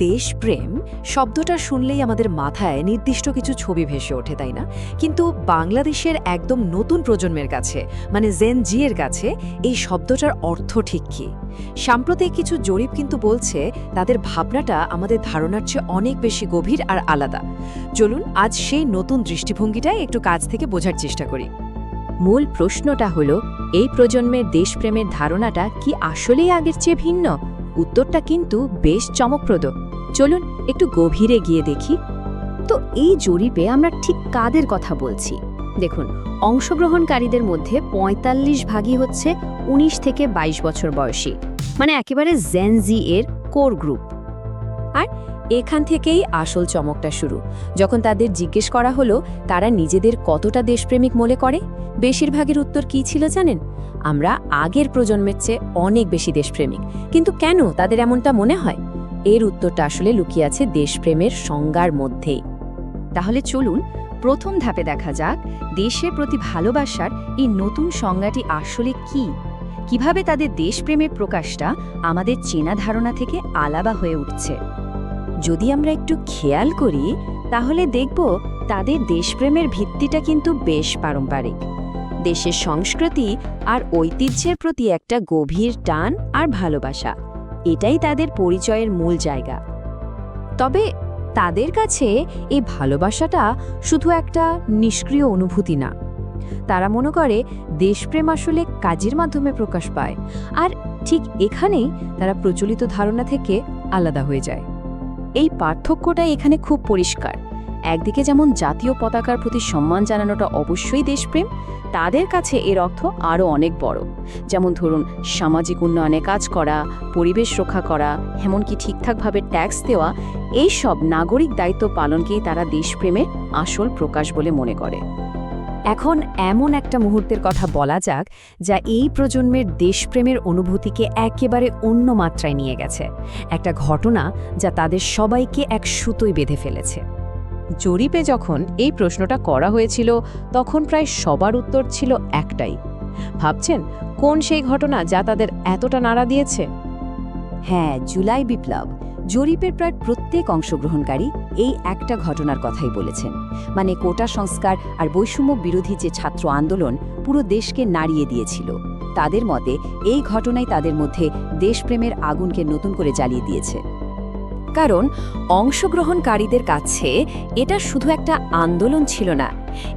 দেশপ্রেম শব্দটা শুনলেই আমাদের মাথায় নির্দিষ্ট কিছু ছবি ভেসে ওঠে, তাই না? কিন্তু বাংলাদেশের একদম নতুন প্রজন্মের কাছে মানে জেন জি এর কাছে, এই শব্দটার অর্থ ঠিক কী? সাম্প্রতিক কিছু জরিপ কিন্তু বলছে তাদের ভাবনাটা আমাদের ধারণার চেয়ে অনেক বেশি গভীর আর আলাদা। চলুন, আজ সেই নতুন দৃষ্টিভঙ্গিটাই একটু কাজ থেকে বোঝার চেষ্টা করি। মূল প্রশ্নটা হলো, এই প্রজন্মের দেশপ্রেমের ধারণাটা কি আসলেই আগের চেয়ে ভিন্ন? উত্তরটা কিন্তু বেশ চমকপ্রদ। চলুন একটু গভীরে গিয়ে দেখি। তো এই জরিপে আমরা ঠিক কাদের কথা বলছি? দেখুন, অংশগ্রহণকারীদের মধ্যে ৪৫ ভাগই হচ্ছে ১৯ থেকে ২২ বছর বয়সী মানে একেবারে জেনজি এর কোর গ্রুপ। আর এখান থেকেই আসল চমকটা শুরু। যখন তাদের জিজ্ঞেস করা হলো, তারা নিজেদের কতটা দেশপ্রেমিক মনে করে? বেশিরভাগের উত্তর কী ছিল জানেন? আমরা আগের প্রজন্মের চেয়ে অনেক বেশি দেশপ্রেমিক। কিন্তু কেন তাদের এমনটা মনে হয়? এর উত্তরটা আসলে লুকিয়ে আছে দেশপ্রেমের সংজ্ঞার মধ্যেই। তাহলে চলুন প্রথম ধাপে দেখা যাক দেশের প্রতি ভালোবাসার এই নতুন সংজ্ঞাটি আসলে কি? কীভাবে তাদের দেশপ্রেমের প্রকাশটা আমাদের চেনা ধারণা থেকে আলাদা হয়ে উঠছে? যদি আমরা একটু খেয়াল করি, তাহলে দেখব তাদের দেশপ্রেমের ভিত্তিটা কিন্তু বেশ পারম্পরিক। দেশের সংস্কৃতি আর ঐতিহ্যের প্রতি একটা গভীর টান আর ভালোবাসা। এটাই তাদের পরিচয়ের মূল জায়গা। তবে তাদের কাছে এই ভালোবাসাটা শুধু একটা নিষ্ক্রিয় অনুভূতি না। তারা মনে করে দেশপ্রেম আসলে কাজের মাধ্যমে প্রকাশ পায়, আর ঠিক এখানেই তারা প্রচলিত ধারণা থেকে আলাদা হয়ে যায়। এই পার্থক্যটাই এখানে খুব পরিষ্কার। একদিকে যেমন জাতীয় পতাকার প্রতি সম্মান জানানোটা অবশ্যই দেশপ্রেম, তাদের কাছে এর অর্থ আরও অনেক বড়। যেমন ধরুন, সামাজিক উন্নয়নে কাজ করা, পরিবেশ রক্ষা করা, এমনকি ঠিকঠাকভাবে ট্যাক্স দেওয়া এই সব নাগরিক দায়িত্ব পালনকেই তারা দেশপ্রেমের আসল প্রকাশ বলে মনে করে। এখন এমন একটা মুহূর্তের কথা বলা যাক, যা এই প্রজন্মের দেশপ্রেমের অনুভূতিকে একেবারে অন্য মাত্রায় নিয়ে গেছে। একটা ঘটনা যা তাদের সবাইকে এক সুতোয় বেঁধে ফেলেছে। জরিপে যখন এই প্রশ্নটা করা হয়েছিল, তখন প্রায় সবার উত্তর ছিল একটাই। ভাবছেন, কোন সেই ঘটনা যা তাদের এতটা নাড়া দিয়েছে? হ্যাঁ জুলাই বিপ্লব। জরিপের প্রায় প্রত্যেক অংশগ্রহণকারী এই একটা ঘটনার কথাই বলেছেন। মানে কোটা সংস্কার আর বৈষম্য বিরোধী যে ছাত্র আন্দোলন পুরো দেশকে নাড়িয়ে দিয়েছিল। তাদের মতে, এই ঘটনাই তাদের মধ্যে দেশপ্রেমের আগুনকে নতুন করে জ্বালিয়ে দিয়েছে। কারণ অংশগ্রহণকারীদের কাছে এটা শুধু একটা আন্দোলন ছিল না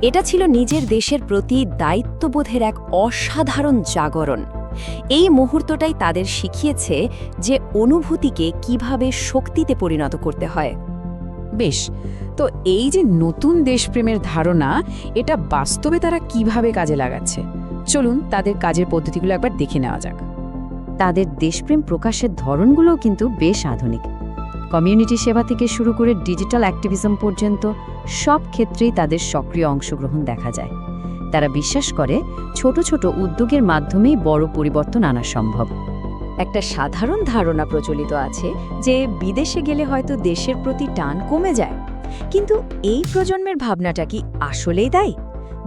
এটা ছিল নিজের দেশের প্রতি দায়িত্ববোধের এক অসাধারণ জাগরণ। এই মুহূর্তটাই তাদের শিখিয়েছে যে অনুভূতিকে কীভাবে শক্তিতে পরিণত করতে হয়। বেশ তো এই যে নতুন দেশপ্রেমের ধারণা এটা বাস্তবে তারা কীভাবে কাজে লাগাচ্ছে? চলুন তাদের কাজের পদ্ধতিগুলো একবার দেখে নেওয়া যাক। তাদের দেশপ্রেম প্রকাশের ধরনগুলোও কিন্তু বেশ আধুনিক। কমিউনিটি সেবা থেকে শুরু করে ডিজিটাল অ্যাক্টিভিজম পর্যন্ত সব ক্ষেত্রেই তাদের সক্রিয় অংশগ্রহণ দেখা যায়। তারা বিশ্বাস করে, ছোট ছোট উদ্যোগের মাধ্যমেই বড় পরিবর্তন আনা সম্ভব। একটা সাধারণ ধারণা প্রচলিত আছে যে, বিদেশে গেলে হয়তো দেশের প্রতি টান কমে যায়। কিন্তু এই প্রজন্মের ভাবনাটা কি আসলেই তাই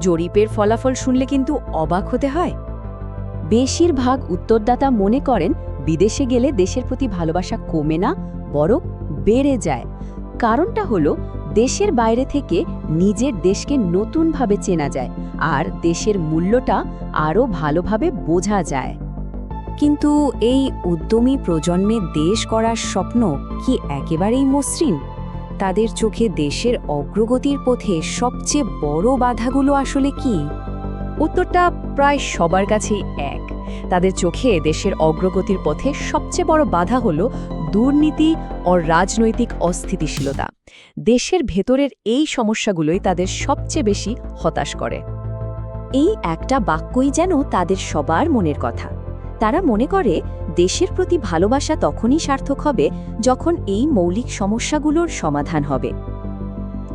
জরিপের ফলাফল শুনলে কিন্তু অবাক হতে হয়। বেশিরভাগ উত্তরদাতা মনে করেন, বিদেশে গেলে দেশের প্রতি ভালোবাসা কমে না, বরং বেড়ে যায়। কারণটা হলো, দেশের বাইরে থেকে নিজের দেশকে নতুনভাবে চেনা যায় আর দেশের মূল্যটা আরও ভালোভাবে বোঝা যায়। কিন্তু এই উদ্যমী প্রজন্মে দেশ করার স্বপ্ন কি একেবারেই মসৃণ? তাদের চোখে দেশের অগ্রগতির পথে সবচেয়ে বড় বাধাগুলো আসলে কি? উত্তরটা প্রায় সবার কাছেই এক। তাদের চোখে দেশের অগ্রগতির পথে সবচেয়ে বড় বাধা হল দুর্নীতি ও রাজনৈতিক অস্থিতিশীলতা। দেশের ভেতরের এই সমস্যাগুলোই তাদের সবচেয়ে বেশি হতাশ করে। এই একটা বাক্যই যেন তাদের সবার মনের কথা। তারা মনে করে, দেশের প্রতি ভালোবাসা তখনই সার্থক হবে যখন এই মৌলিক সমস্যাগুলোর সমাধান হবে।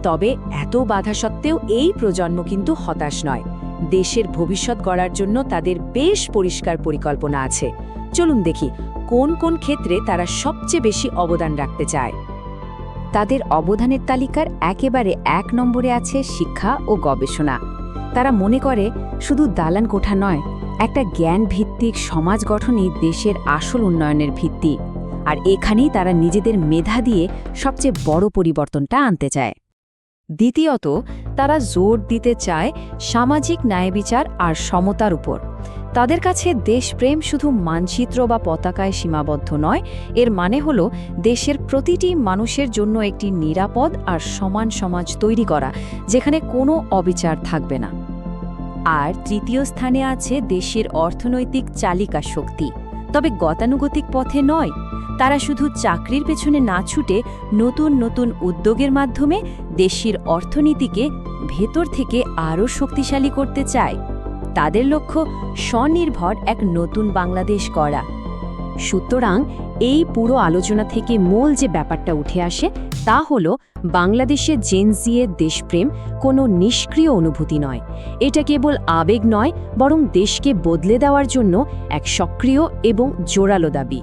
তবে এত বাধা সত্ত্বেও এই প্রজন্ম কিন্তু হতাশ নয়। দেশের ভবিষ্যৎ গড়ার জন্য তাদের বেশ পরিষ্কার পরিকল্পনা আছে। চলুন দেখি কোন কোন ক্ষেত্রে তারা সবচেয়ে বেশি অবদান রাখতে চায়। তাদের অবদানের তালিকার একেবারে এক নম্বরে আছে শিক্ষা ও গবেষণা। তারা মনে করে, শুধু দালান কোঠা নয়, একটা জ্ঞান ভিত্তিক সমাজ গঠনই দেশের আসল উন্নয়নের ভিত্তি। আর এখানেই তারা নিজেদের মেধা দিয়ে সবচেয়ে বড় পরিবর্তনটা আনতে চায়। দ্বিতীয়ত, তারা জোর দিতে চায় সামাজিক ন্যায়বিচার আর সমতার উপর। তাদের কাছে দেশপ্রেম শুধু মানচিত্র বা পতাকায় সীমাবদ্ধ নয়, এর মানে হল দেশের প্রতিটি মানুষের জন্য একটি নিরাপদ আর সমান সমাজ তৈরি করা, যেখানে কোনো অবিচার থাকবে না। আর তৃতীয় স্থানে আছে দেশের অর্থনৈতিক চালিকা শক্তি। তবে গতানুগতিক পথে নয়, তারা শুধু চাকরির পেছনে না ছুটে নতুন নতুন উদ্যোগের মাধ্যমে দেশের অর্থনীতিকে ভেতর থেকে আরও শক্তিশালী করতে চায়। তাদের লক্ষ্য স্বনির্ভর এক নতুন বাংলাদেশ করা সুতরাং এই পুরো আলোচনা থেকে মূল যে ব্যাপারটা উঠে আসে, তা হল বাংলাদেশের জেনজিয়ের দেশপ্রেম কোনো নিষ্ক্রিয় অনুভূতি নয়। এটা কেবল আবেগ নয়, বরং দেশকে বদলে দেওয়ার জন্য এক সক্রিয় এবং জোরালো দাবি।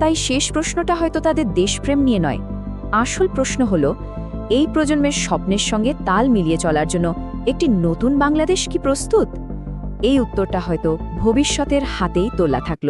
তাই শেষ প্রশ্নটা হয়তো তাদের দেশপ্রেম নিয়ে নয়। আসল প্রশ্ন হল, এই প্রজন্মের স্বপ্নের সঙ্গে তাল মিলিয়ে চলার জন্য একটি নতুন বাংলাদেশ কি প্রস্তুত? এই উত্তরটা হয়তো ভবিষ্যতের হাতেই তোলা থাকল।